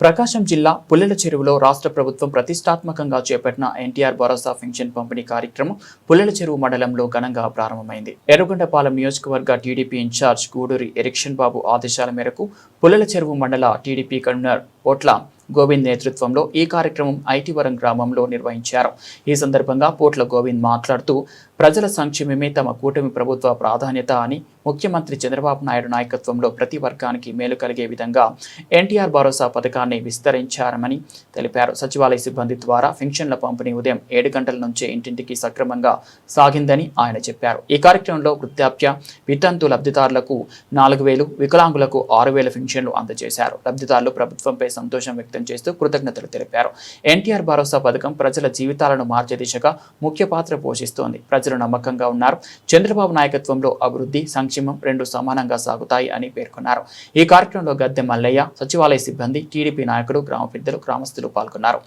ప్రకాశం జిల్లా పుల్లెల చెరువులో రాష్ట్ర ప్రభుత్వం ప్రతిష్టాత్మకంగా చేపట్టిన ఎన్టీఆర్ భరోసా పెన్షన్ పంపిణీ కార్యక్రమం పుల్లెల చెరువు మండలంలో ఘనంగా ప్రారంభమైంది. ఎర్రగొండపాలెం నియోజకవర్గ టీడీపీ ఇన్ఛార్జ్ గూడూరి ఎరిక్షన్ బాబు ఆదేశాల మేరకు పుల్లెల చెరువు మండల టీడీపీ కన్వీనర్ పోట్ల గోవింద్ నేతృత్వంలో ఈ కార్యక్రమం ఐటీవరం గ్రామంలో నిర్వహించారు. ఈ సందర్భంగా పోట్ల గోవింద్ మాట్లాడుతూ ప్రజల సంక్షేమమే తమ కూటమి ప్రభుత్వ ప్రాధాన్యత అని ముఖ్యమంత్రి చంద్రబాబు నాయుడు నాయకత్వంలో ప్రతి వర్గానికి మేలు కలిగే విధంగా ఎన్టీఆర్ భరోసా పథకాన్ని విస్తరించారని తెలిపారు. సచివాలయ సిబ్బంది ద్వారా పెన్షన్ల పంపిణీ ఉదయం ఏడు గంటల నుంచే ఇంటింటికి సక్రమంగా సాగిందని ఆయన చెప్పారు. ఈ కార్యక్రమంలో వృద్ధాప్య వితంతు లబ్ధిదారులకు నాలుగు వేలు వికలాంగులకు ఆరు వేల పెన్షన్లు అందజేశారు. లబ్ధిదారులు ప్రభుత్వంపై సంతోషం వ్యక్తం చేస్తూ కృతజ్ఞతలు తెలిపారు. ఎన్టీఆర్ భరోసా పథకం ప్రజల జీవితాలను మార్చే దిశగా ముఖ్య పాత్ర పోషిస్తోంది. ప్రజలు నమ్మకంగా ఉన్నారు. చంద్రబాబు నాయకత్వంలో అభివృద్ధి సంక్షేమం రెండు సమానంగా సాగుతాయి అని పేర్కొన్నారు. ఈ కార్యక్రమంలో గద్దె మల్లయ్య సచివాలయ సిబ్బంది టీడీపీ నాయకులు గ్రామ పెద్దలు గ్రామస్తులు పాల్గొన్నారు.